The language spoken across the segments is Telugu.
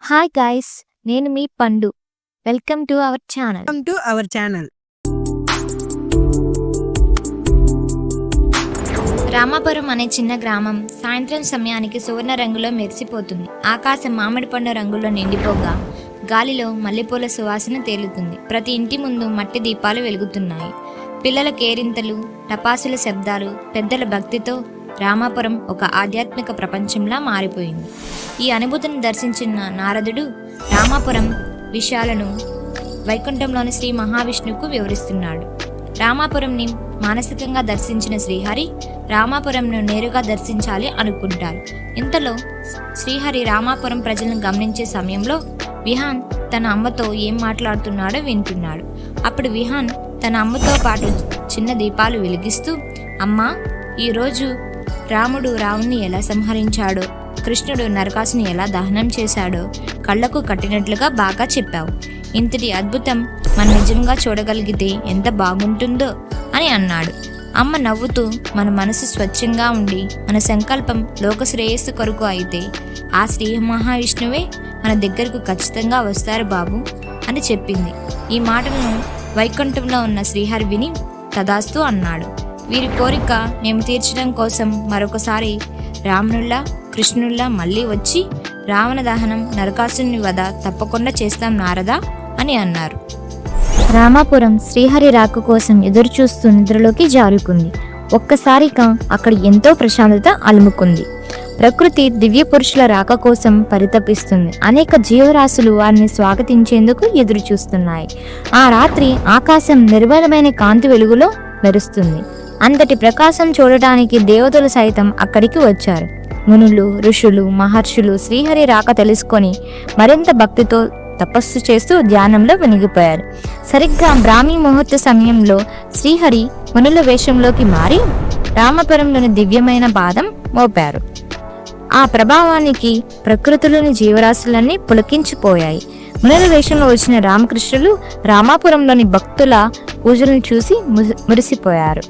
హాయ్ గాయ్స్ నేను మీ Pandu. Welcome to our channel welcome to our channel Ramapuram అనే చిన్న గ్రామం సాయంత్రం సమయానికి సువర్ణ రంగులో మెరిసిపోతుంది. ఆకాశం మామిడి పండు రంగులో నిండిపోగా గాలిలో మల్లెపూల సువాసన తేలుతుంది. ప్రతి ఇంటి ముందు మట్టి దీపాలు వెలుగుతున్నాయి. పిల్లల కేరింతలు టపాసుల శబ్దాలు పెద్దల భక్తితో రామాపురం ఒక ఆధ్యాత్మిక ప్రపంచంలా మారిపోయింది. ఈ అనుభూతిని దర్శించిన నారదుడు రామాపురం విషయాలను వైకుంఠంలోని శ్రీ మహావిష్ణువుకు వివరిస్తున్నాడు. రామాపురంని మానసికంగా దర్శించిన శ్రీహరి రామాపురంను నేరుగా దర్శించాలి అనుకుంటారు. ఇంతలో శ్రీహరి రామాపురం ప్రజలను గమనించే సమయంలో విహాన్ తన అమ్మతో ఏం మాట్లాడుతున్నాడో వింటున్నాడు. అప్పుడు విహాన్ తన అమ్మతో పాటు చిన్న దీపాలు వెలిగిస్తూ అమ్మా ఈరోజు రాముడు రావుణ్ణి ఎలా సంహరించాడో? కృష్ణుడు నరకాసుని ఎలా దహనం చేశాడో? కళ్ళకు కట్టినట్లుగా బాగా చెప్పావు. ఇంతటి అద్భుతం మనం నిజంగా చూడగలిగితే ఎంత బాగుంటుందో? అని అన్నాడు. అమ్మ నవ్వుతూ మన మనసు స్వచ్ఛంగా ఉండి మన సంకల్పం లోక శ్రేయస్సు కొరకు అయితే ఆ శ్రీ మహావిష్ణువే మన దగ్గరకు ఖచ్చితంగా వస్తారు బాబు అని చెప్పింది. ఈ మాటలను వైకుంఠంలో ఉన్న శ్రీహరి విని తదాస్తు అన్నాడు. వీరి కోరిక మేము తీర్చడం కోసం మరొకసారి రావణుల్లా కృష్ణుల్లా మళ్ళీ వచ్చి రావణ దహనం నరకాసుని వద తప్పకుండా చేస్తాం నారదా అని అన్నారు. రామాపురం శ్రీహరి రాక కోసం ఎదురుచూస్తూ నిద్రలోకి జారుకుంది. ఒక్కసారిగా అక్కడ ఎంతో ప్రశాంతత అలుముకుంది. ప్రకృతి దివ్య పురుషుల రాక కోసం పరితపిస్తుంది. అనేక జీవరాశులు వారిని స్వాగతించేందుకు ఎదురు చూస్తున్నాయి ఆ రాత్రి ఆకాశం నిర్మలమైన కాంతి వెలుగులో మెరుస్తుంది. అంతటి ప్రకాశం చూడటానికి దేవతలు సైతం అక్కడికి వచ్చారు. మునులు ఋషులు మహర్షులు శ్రీహరి రాక తెలుసుకొని మరింత భక్తితో తపస్సు చేస్తూ ధ్యానంలో వెనిగిపోయారు సరిగ్గా బ్రాహ్మీ ముహూర్త సమయంలో శ్రీహరి మునుల వేషంలోకి మారి రామపురంలోని దివ్యమైన పాదం మోపారు. ఆ ప్రభావానికి ప్రకృతిలోని జీవరాశులన్నీ పులకించిపోయాయి. మునుల వేషంలో వచ్చిన రామకృష్ణులు రామాపురంలోని భక్తుల పూజలను చూసి మురిసిపోయారు.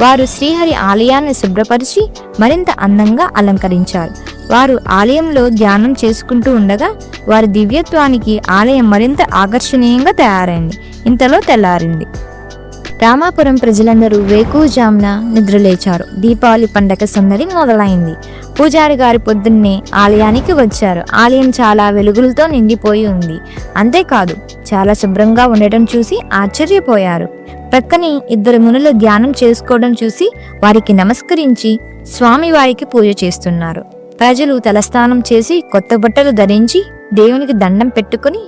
వారు శ్రీహరి ఆలయాన్ని శుభ్రపరిచి మరింత అందంగా అలంకరించారు. వారు ఆలయంలో ధ్యానం చేసుకుంటూ ఉండగా వారి దివ్యత్వానికి ఆలయం మరింత ఆకర్షణీయంగా తయారైంది. ఇంతలో తెల్లారింది. రామాపురం ప్రజలందరూ వేకువజామున నిద్రలేచారు. దీపావళి పండగ సందడి మొదలైంది. పూజారి గారు పొద్దున్నే ఆలయానికి వచ్చారు. ఆలయం చాలా వెలుగులతో నిండిపోయి ఉంది. అంతేకాదు చాలా శుభ్రంగా ఉండటం చూసి ఆశ్చర్యపోయారు. ప్రక్కనే ఇద్దరు మునులు ధ్యానం చేసుకోవడం చూసి వారికి నమస్కరించి స్వామి వారికి పూజ చేస్తున్నారు. ప్రజలు తలస్నానం చేసి కొత్త బట్టలు ధరించి దేవునికి దండం పెట్టుకుని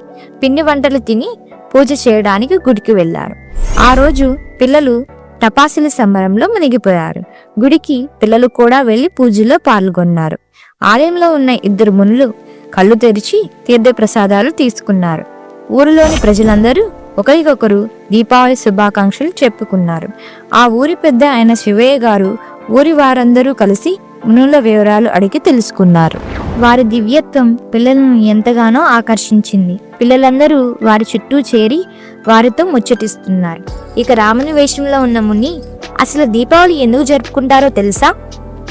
పిండి వంటలు తిని పూజ చేయడానికి గుడికి వెళ్ళారు ఆ రోజు పిల్లలు టపాసుల సంబరంలో మునిగిపోయారు. గుడికి పిల్లలు కూడా వెళ్ళి పూజలో పాల్గొన్నారు. ఆలయంలో ఉన్న ఇద్దరు మునులు కళ్ళు తెరిచి తీర్థప్రసాదాలు తీసుకున్నారు. ఊరిలోని ప్రజలందరూ ఒకరికొకరు దీపావళి శుభాకాంక్షలు చెప్పుకున్నారు. ఆ ఊరి పెద్ద అయిన శివయ్య గారు ఊరి వారందరూ కలిసి మునుల వివరాలు అడిగి తెలుసుకున్నారు. వారి దివ్యత్వం పిల్లలను ఎంతగానో ఆకర్షించింది. పిల్లలందరూ వారి చుట్టూ చేరి వారితో ముచ్చటిస్తున్నారు. ఇక రాముని వేషంలో ఉన్న ముని అసలు దీపావళి ఎందుకు జరుపుకుంటారో తెలుసా?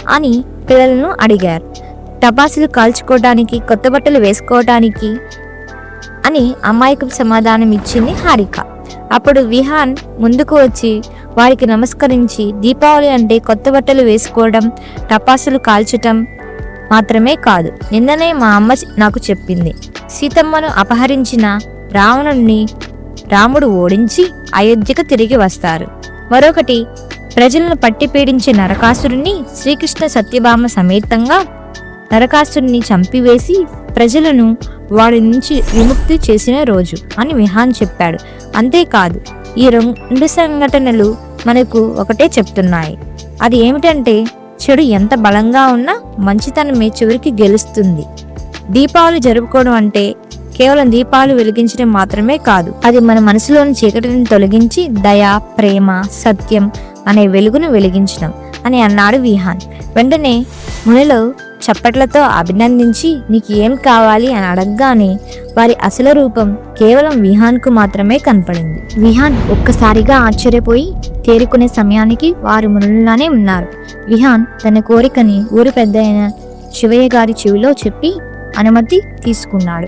అని పిల్లలను అడిగారు. టపాసులు కాల్చుకోవడానికి కొత్త బట్టలు వేసుకోవడానికి అని అమాయకం సమాధానం ఇచ్చింది హారిక. అప్పుడు విహాన్ ముందుకు వచ్చి వారికి నమస్కరించి దీపావళి అంటే కొత్త బట్టలు వేసుకోవడం టపాసులు కాల్చటం మాత్రమే కాదు. నిన్ననే మా అమ్మ నాకు చెప్పింది. సీతమ్మను అపహరించిన రావణుణ్ణి రాముడు ఓడించి అయోధ్యకు తిరిగి వస్తారు. మరొకటి ప్రజలను పట్టి పీడించే నరకాసురుణ్ణి శ్రీకృష్ణ సత్యభామ సమేతంగా నరకాసురుణ్ణి చంపివేసి ప్రజలను వాడి నుంచి విముక్తి చేసిన రోజు అని విహాన్ చెప్పాడు. అంతేకాదు ఈ రెండు సంఘటనలు మనకు ఒకటే చెప్తున్నాయి. అది ఏమిటంటే చెడు ఎంత బలంగా ఉన్నా మంచితనమే చివరికి గెలుస్తుంది. దీపావళి జరుపుకోవడం అంటే కేవలం దీపాలు వెలిగించడం మాత్రమే కాదు అది మన మనసులోని చీకటిని తొలగించి దయ ప్రేమ సత్యం అనే వెలుగును వెలిగించడం అని అన్నాడు విహాన్. వెంటనే మునిలో చప్పట్లతో అభినందించి నీకు ఏం కావాలి? అని అడగగానే వారి అసలు రూపం కేవలం విహాన్కు మాత్రమే కనపడింది. విహాన్ ఒక్కసారిగా ఆశ్చర్యపోయి తేరుకునే సమయానికి వారు మునులానే ఉన్నారు. విహాన్ తన కోరికని ఊరి పెద్ద అయిన శివయ్య గారి చెవిలో చెప్పి అనుమతి తీసుకున్నాడు.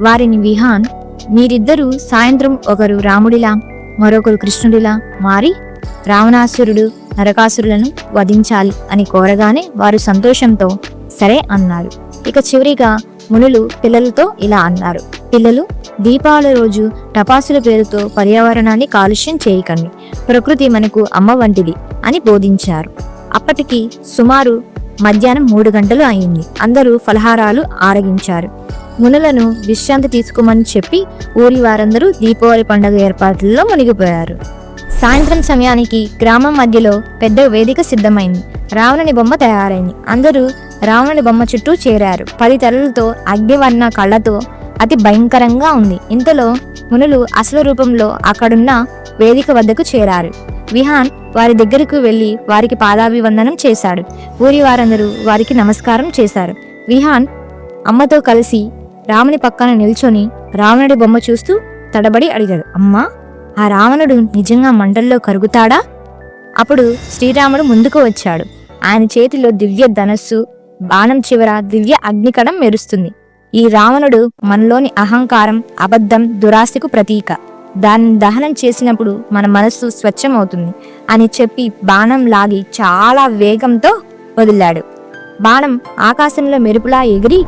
వారిని విహాన్ మీరిద్దరూ సాయంత్రం ఒకరు రాముడిలా మరొకరు కృష్ణుడిలా మారి రావణాసురుడు నరకాసురులను వధించాలి అని కోరగానే వారు సంతోషంతో సరే అన్నారు. ఇక చివరిగా మునులు పిల్లలతో ఇలా అన్నారు. పిల్లలు దీపావళి రోజు టపాసుల పేరుతో పర్యావరణాన్ని కాలుష్యం చేయకండి. ప్రకృతి మనకు అమ్మ వంటిది అని బోధించారు. అప్పటికి సుమారు మధ్యాహ్నం మూడు గంటలు అయింది. అందరూ ఫలహారాలు ఆరగించారు. మునులను విశ్రాంతి తీసుకోమని చెప్పి ఊరి వారందరూ దీపావళి పండుగ ఏర్పాట్లలో మునిగిపోయారు. సాయంత్రం సమయానికి గ్రామం మధ్యలో పెద్ద వేదిక సిద్ధమైంది. రావణుని బొమ్మ తయారైంది. అందరూ రావణుడి బొమ్మ చుట్టూ చేరారు. పది తలలతో అగ్నివర్ణ కళ్ళతో అతి భయంకరంగా ఉంది. ఇంతలో మునులు అసలు రూపంలో అక్కడున్న వేదిక వద్దకు చేరారు. విహాన్ వారి దగ్గరకు వెళ్ళి వారికి పాదాభివందనం చేశాడు. ఊరి వారందరూ వారికి నమస్కారం చేశారు. విహాన్ అమ్మతో కలిసి రాముని పక్కన నిల్చొని రావణుడి బొమ్మ చూస్తూ తడబడి అడిగాడు. అమ్మా ఆ రావణుడు నిజంగా మంటల్లో కరుగుతాడా? అప్పుడు శ్రీరాముడు ముందుకు వచ్చాడు. ఆయన చేతిలో దివ్య ధనస్సు బాణం చివర దివ్య అగ్నికణం మెరుస్తుంది. ఈ రావణుడు మనలోని అహంకారం అబద్ధం దురాశకు ప్రతీక. దాన్ని దహనం చేసినప్పుడు మన మనస్సు స్వచ్ఛమవుతుంది అని చెప్పి బాణం లాగి చాలా వేగంతో వదిలాడు. బాణం ఆకాశంలో మెరుపులా ఎగిరి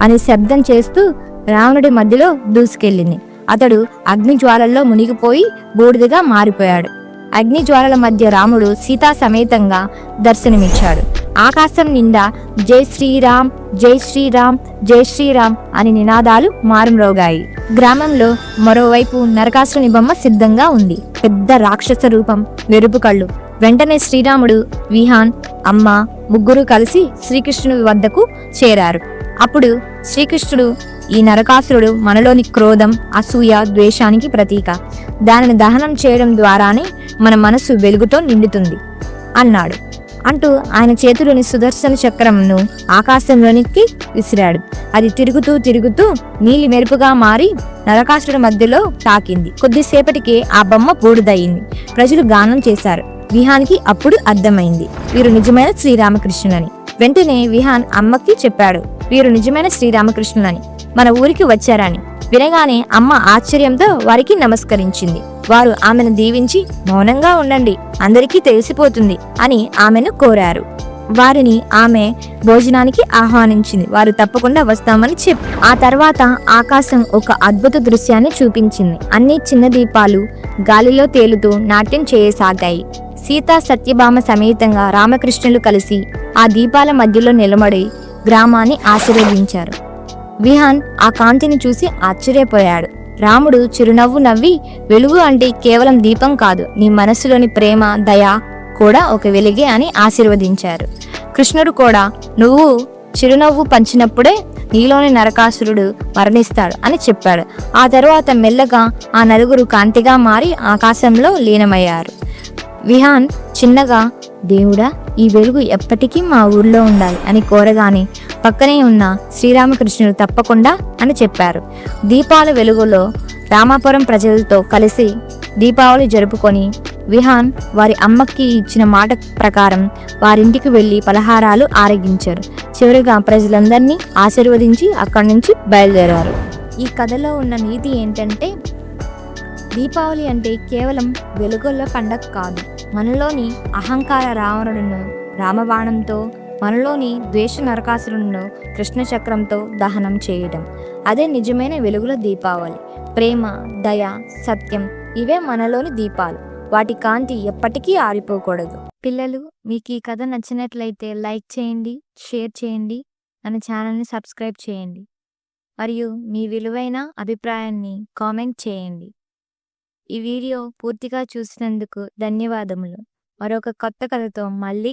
అని శబ్దం చేస్తూ రావణుడి మధ్యలో దూసుకెళ్ళింది. అతడు అగ్ని జ్వాలల్లో మునిగిపోయి బూడిదగా మారిపోయాడు. అగ్ని జ్వాలల మధ్య రాముడు సీతా సమేతంగా దర్శనమిచ్చాడు. ఆకాశం నిండా జై శ్రీరామ్ జై శ్రీరామ్ జై శ్రీరామ్ అని నినాదాలు మారుమ్రోగాయి. గ్రామంలో మరోవైపు నరకాసుని బొమ్మ సిద్ధంగా ఉంది. పెద్ద రాక్షస రూపం మెరుపు కళ్ళు. వెంటనే శ్రీరాముడు విహాన్ అమ్మ ముగ్గురు కలిసి శ్రీకృష్ణుడి వద్దకు చేరారు. అప్పుడు శ్రీకృష్ణుడు ఈ నరకాసురుడు మనలోని క్రోధం అసూయ ద్వేషానికి ప్రతీక. దానిని దహనం చేయడం ద్వారానే మన మనసు వెలుగుతో నిండుతుంది అన్నాడు. అంటూ ఆయన చేతిలోని సుదర్శన చక్రంను ఆకాశంలోనికి విసిరాడు. అది తిరుగుతూ తిరుగుతూ నీలి మెరుపుగా మారి నరకాసురుడి మధ్యలో తాకింది. కొద్దిసేపటికే ఆ బొమ్మ బూడిదయింది. ప్రజలు గానం చేశారు. విహాన్కి అప్పుడు అర్థమైంది. వీరు నిజమైన శ్రీరామకృష్ణులని. వెంటనే విహాన్ అమ్మకి చెప్పాడు. వీరు నిజమైన శ్రీరామకృష్ణులని. మన ఊరికి వచ్చారని. వినగానే అమ్మ ఆశ్చర్యంతో వారికి నమస్కరించింది. వారు ఆమెను దీవించి మౌనంగా ఉండండి అందరికీ తెలిసిపోతుంది అని ఆమెను కోరారు. వారిని ఆమె భోజనానికి ఆహ్వానించింది. వారు తప్పకుండా వస్తామని చెప్పి ఆ తర్వాత ఆకాశం ఒక అద్భుత దృశ్యాన్ని చూపించింది. అన్ని చిన్న దీపాలు గాలిలో తేలుతూ నాట్యం చేయసాగాయి. సీతా సత్యభామ సమేతంగా రామకృష్ణులు కలిసి ఆ దీపాల మధ్యలో నిలబడి గ్రామాన్ని ఆశీర్వదించారు. విహాన్ ఆ కాంతిని చూసి ఆశ్చర్యపోయాడు. రాముడు చిరునవ్వు నవ్వి వెలుగు అంటే కేవలం దీపం కాదు నీ మనస్సులోని ప్రేమ దయ కూడా ఒక వెలిగే అని ఆశీర్వదించారు. కృష్ణుడు కూడా నువ్వు చిరునవ్వు పంచినప్పుడే నీలోని నరకాసురుడు మరణిస్తాడు అని చెప్పాడు. ఆ తర్వాత మెల్లగా ఆ నలుగురు కాంతిగా మారి ఆకాశంలో లీనమయ్యారు. విహాన్ చిన్నగా దేవుడా ఈ వెలుగు ఎప్పటికీ మా ఊర్లో ఉండాలి అని కోరగానే పక్కనే ఉన్న శ్రీరామకృష్ణుడు తప్పకుండా అని చెప్పారు. దీపాల వెలుగులో రామాపురం ప్రజలతో కలిసి దీపావళి జరుపుకొని విహాన్ వారి అమ్మకి ఇచ్చిన మాట ప్రకారం వారింటికి వెళ్ళి పలహారాలు ఆరగించారు. చివరిగా ప్రజలందరినీ ఆశీర్వదించి అక్కడి నుంచి బయలుదేరారు. ఈ కథలో ఉన్న నీతి ఏంటంటే దీపావళి అంటే కేవలం వెలుగుల పండగ కాదు. మనలోని అహంకార రావణుడును రామబాణంతో మనలోని ద్వేష నరకాసురులను కృష్ణ చక్రంతో దహనం చేయడం. అదే నిజమైన వెలుగుల దీపావళి. ప్రేమ దయ సత్యం ఇవే మనలోని దీపాలు. వాటి కాంతి ఎప్పటికీ ఆరిపోకూడదు. పిల్లలు మీకు ఈ కథ నచ్చినట్లయితే లైక్ చేయండి షేర్ చేయండి మన ఛానల్ని సబ్స్క్రైబ్ చేయండి. మరియు మీ విలువైన అభిప్రాయాన్ని కామెంట్ చేయండి. ఈ వీడియో పూర్తిగా చూసినందుకు ధన్యవాదములు. మరొక కొత్త కథతో మళ్ళీ